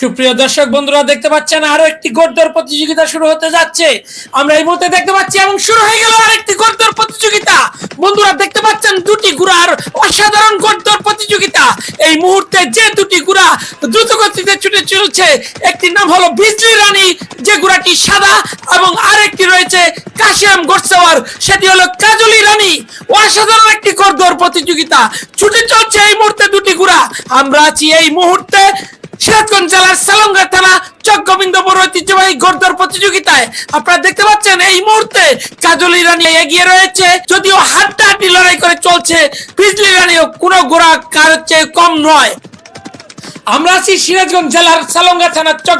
সুপ্রিয় দর্শক বন্ধুরা, দেখতে পাচ্ছেন আরও একটি গোড়দর প্রতিযোগিতা শুরু হতে যাচ্ছে। আমরা এই মুহূর্তে দেখতে পাচ্ছি এবং শুরু হয়ে গেল আরেকটি গোড়দর প্রতিযোগিতা। বন্ধুরা, দেখতে পাচ্ছেন দুটি গুড়ার অসাধারণ গোড়দর প্রতিযোগিতা। এই মুহূর্তে যে দুটি গুড়া দ্রুত গতিতে ছুটে চলছে একটি নাম হলো বিজলি রানী, যে গুড়াটি সাদা, এবং আরেকটি রয়েছে কাশিয়াম গোটসাওয়ার সেটি হলো কাজলি রানী। অসাধারণ একটি গোড়দর প্রতিযোগিতা। ছুটে চলছে এই মুহূর্তে দুটি গুড়া। আমরা আছি এই মুহূর্তে সিরাজগঞ্জ জেলার সালঙ্গা থানা চক গোবিন্দপুর ঐতিহ্যবাহী প্রতিযোগিতায় আপনারা দেখতে পাচ্ছেন, এই মুহূর্তে এগিয়ে রয়েছে। যদিও লড়াই করে চলছে কোনো কম নয়। আমরা আছি সিরাজগঞ্জ জেলার সালঙ্গা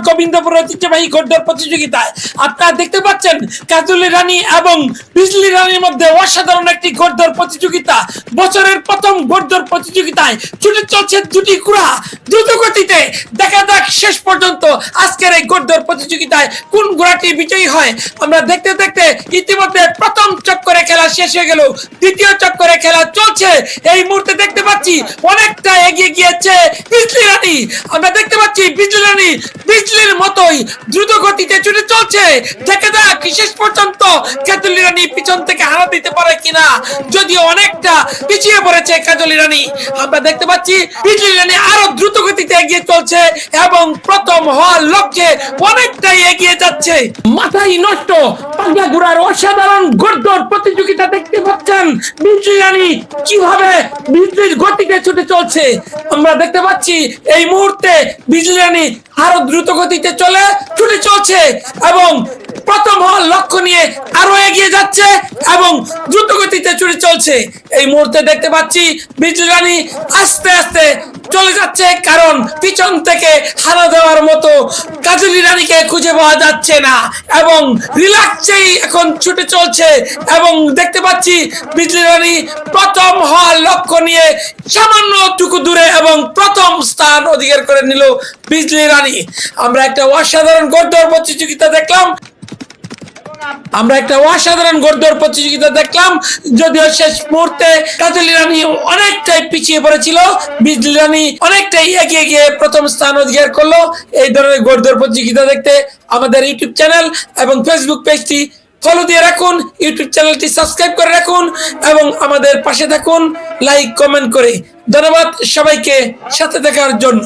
গোবিন্দপুর ঐতিহ্যবাহী গোর্দর প্রতিযোগিতায়। আপনারা দেখতে পাচ্ছেন কাজলি রানী এবং বিজলি রানীর মধ্যে অসাধারণ একটি গোর্দর প্রতিযোগিতা। বছরের প্রথম গোর্দর প্রতিযোগিতায় ছুটে চলছে দুটি কুড়া। দ্রুত গতিতে দেখা যাক শেষ পর্যন্ত আজকের এই গোর্দর প্রতিযোগিতায় কোন ঘোড়াটি বিজয়ী হয়। আমরা দেখতে দেখতে ইতিমধ্যে প্রথম চক্করে খেলা শেষ হয়ে গেল। দ্বিতীয় চক্করে খেলা চলছে। এই মুহূর্তে দেখতে পাচ্ছি অনেকটা এগিয়ে গিয়েছে বিজলি রানী। আমরা দেখতে পাচ্ছি বিজলি রানী বিজলির মতোই দ্রুত গতিতে ছুটে চলছে। দেখা যাক শেষ পর্যন্ত কাজলি রানী পিছন থেকে হারা দিতে পারে কিনা। যদিও অনেকটা পিছিয়ে পড়েছে কাজলি রানী। আমরা দেখতে পাচ্ছি বিজলি রানী আরও দ্রুত গতিতে এগিয়ে চলছে এবং প্রথম হওয়ার লক্ষ্যে অনেকটাই এগিয়ে যাচ্ছে। মাথায় নষ্ট পাঙ্গা ঘোড়ার অসাধারণ গর্দর প্রতিযোগিতা দেখতে পাচ্ছেন বিজলি রানী। কীভাবে বিজলির গতিতে ছুটে চলছে? আমরা দেখতে পাচ্ছি এই মুহূর্তে বিজলি রানী আরও দ্রুত গতিতে চলে, ছুটে চলছে এবং প্রথম হওয়ার লক্ষ্য নিয়ে এগিয়ে যাচ্ছে এবং দ্রুত গতিতে ছুটে চলছে। এই মুহূর্তে দেখতে পাচ্ছি বিজলি আস্তে আস্তে চলে যাচ্ছে, কারণ পিছন থেকে হারা দেওয়ার মতো কাজলি রানীকে খুঁজে পাওয়া যাচ্ছে না এবং রিল্যাক্সেই এখন ছুটে চলছে এবং দেখতে পাচ্ছি বিজলি রানী প্রথম হওয়ার লক্ষ্য নিয়ে সামান্যটুকু দূরে এবং প্রথম স্থান অধিকার করে নিল বিজলি রানী আমরা একটা অসাধারণ গড়দর প্রতিযোগিতা দেখলাম। আমরা একটা অসাধারণ গড়দর প্রতিযোগিতা দেখলাম, যদিও শেষ মুহূর্তে কাজলি রানী অনেকটাই পিছিয়ে পড়েছিল, বিজলি রানী অনেকটাই এগিয়ে গিয়ে প্রথম স্থান অধিকার করল। এই ধরনের গড়দর প্রতিযোগিতা দেখতে আমাদের ইউটিউব চ্যানেল এবং ফেসবুক পেজটি ফলো দিয়ে রাখুন, ইউটিউব চ্যানেলটি সাবস্ক্রাইব করে রাখুন এবং আমাদের পাশে থাকুন, লাইক, কমেন্ট করে। ধন্যবাদ সবাইকে সাথে থাকার জন্য।